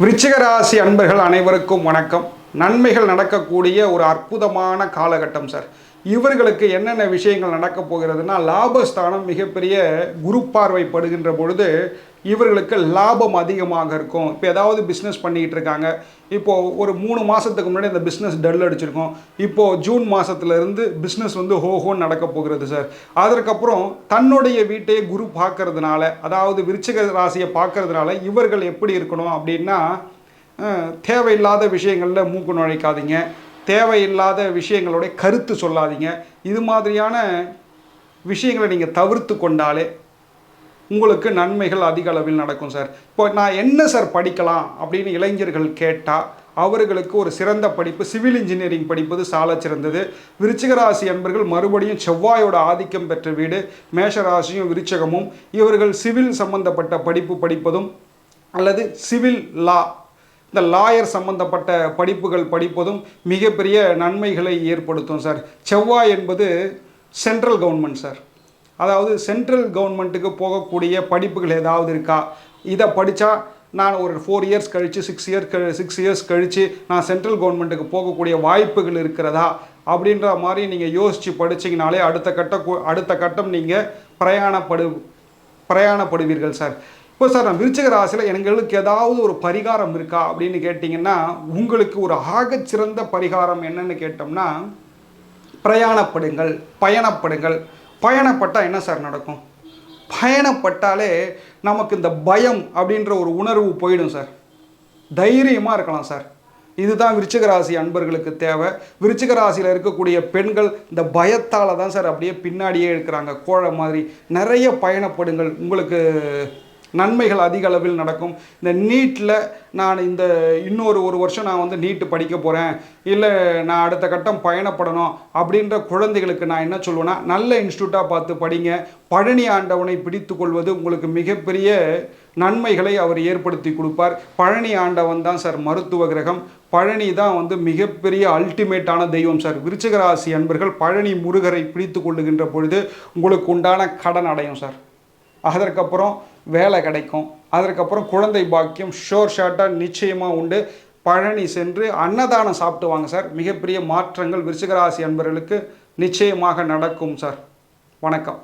விருச்சிக ராசி அன்பர்கள் அனைவருக்கும் வணக்கம். நன்மைகள் நடக்கக்கூடிய ஒரு அற்புதமான காலகட்டம் சார். இவர்களுக்கு என்னென்ன விஷயங்கள் நடக்க போகிறதுனா லாபஸ்தானம் மிகப்பெரிய குரு பார்வைப்படுகின்ற பொழுது இவர்களுக்கு லாபம் அதிகமாக இருக்கும். இப்போ ஏதாவது பிஸ்னஸ் பண்ணிக்கிட்டு இருக்காங்க. இப்போது ஒரு மூணு மாதத்துக்கு முன்னாடி இந்த பிஸ்னஸ் டல் அடிச்சிருக்கோம். இப்போது ஜூன் மாதத்துலேருந்து பிஸ்னஸ் வந்து ஹோஹோன்னு நடக்க போகிறது சார். அதற்கப்புறம் தன்னுடைய வீட்டையே குரு பார்க்கறதுனால அதாவது விருச்சிக ராசியை பார்க்கறதுனால இவர்கள் எப்படி இருக்கணும் அப்படின்னா தேவையில்லாத விஷயங்களில் மூக்கு நுழைக்காதீங்க. தேவையில்லாத விஷயங்களுடைய கருத்து சொல்லாதீங்க. இது மாதிரியான விஷயங்களை நீங்கள் தவிர்த்து கொண்டாலே உங்களுக்கு நன்மைகள் அதிக அளவில் நடக்கும் சார். இப்போ நான் என்ன சார் படிக்கலாம் அப்படின்னு இளைஞர்கள் கேட்டால் அவர்களுக்கு ஒரு சிறந்த படிப்பு சிவில் இன்ஜினியரிங் படிப்பது சால சிறந்தது. விருச்சிகராசி என்பர்கள் மறுபடியும் செவ்வாயோட ஆதிக்கம் பெற்ற வீடு மேஷராசியும் விருச்சகமும் இவர்கள் சிவில் சம்பந்தப்பட்ட படிப்பு படிப்பதும் அல்லது சிவில் லா இந்த லாயர் சம்பந்தப்பட்ட படிப்புகள் படிப்பதும் மிகப்பெரிய நன்மைகளை ஏற்படுத்தும் சார் செவ்வாய் என்பது சென்ட்ரல் கவர்மெண்ட் சார் அதாவது சென்ட்ரல் கவர்மெண்ட்டுக்கு போகக்கூடிய படிப்புகள் ஏதாவது இருக்கா? இதை படித்தா நான் ஒரு ஃபோர் இயர்ஸ் கழித்து சிக்ஸ் இயர் க சிக்ஸ் இயர்ஸ் கழித்து நான் சென்ட்ரல் கவர்மெண்ட்டுக்கு போகக்கூடிய வாய்ப்புகள் இருக்கிறதா? அப்படின்ற மாதிரி நீங்கள் யோசித்து படிச்சிங்கனாலே அடுத்த கட்ட அடுத்த கட்டம் நீங்கள் பிரயாணப்படு பிரயாணப்படுவீர்கள் சார் இப்போ சார் நான் விருச்சிக ராசியில் எங்களுக்கு ஏதாவது ஒரு பரிகாரம் இருக்கா அப்படின்னு கேட்டிங்கன்னா உங்களுக்கு ஒரு ஆகச்சிறந்த பரிகாரம் என்னன்னு கேட்டோம்னா பிரயாணப்படுங்கள் பயணப்படுங்கள். பயணப்பட்டால் என்ன சார் நடக்கும்? பயணப்பட்டாலே நமக்கு இந்த பயம் அப்படின்ற ஒரு உணர்வு போயிடும் சார். தைரியமாக இருக்கலாம் சார். இதுதான் விருச்சிக ராசி அன்பர்களுக்கு தேவை. விருச்சிக ராசியில் இருக்கக்கூடிய பெண்கள் இந்த பயத்தால் தான் சார் அப்படியே பின்னாடியே இருக்கிறாங்க. கோழை மாதிரி. நிறைய பயணப்படுங்கள். உங்களுக்கு நன்மைகள் அதிக அளவில் நடக்கும். இந்த நீட்டில் நான் இந்த இன்னொரு ஒரு வருஷம் நான் வந்து நீட்டு படிக்க போகிறேன் இல்லை நான் அடுத்த கட்டம் பயணப்படணும் அப்படின்ற குழந்தைகளுக்கு நான் என்ன சொல்லுவேன்னா நல்ல இன்ஸ்டியூட்டாக பார்த்து படிங்க. பழனி ஆண்டவனை பிடித்து கொள்வது உங்களுக்கு மிகப்பெரிய நன்மைகளை அவர் ஏற்படுத்தி கொடுப்பார். பழனி ஆண்டவன் தான் சார் மருத்துவ கிரகம். பழனி தான் வந்து மிகப்பெரிய அல்டிமேட்டான தெய்வம் சார். விருச்சிகராசி அன்பர்கள் பழனி முருகரை பிடித்து கொள்ளுகின்ற பொழுது உங்களுக்கு உண்டான கடன் அடையும் சார். அதற்கப்புறம் வேலை கிடைக்கும். அதற்கப்புறம் குழந்தை பாக்கியம் ஷோர் ஷார்ட்டாக நிச்சயமாக உண்டு. பழனி சென்று அன்னதானம் சாப்பிட்டு வாங்க சார். மிகப்பெரிய மாற்றங்கள். விருச்சிகராசி அன்பர்களுக்கு நிச்சயமாக நடக்கும் சார். வணக்கம்.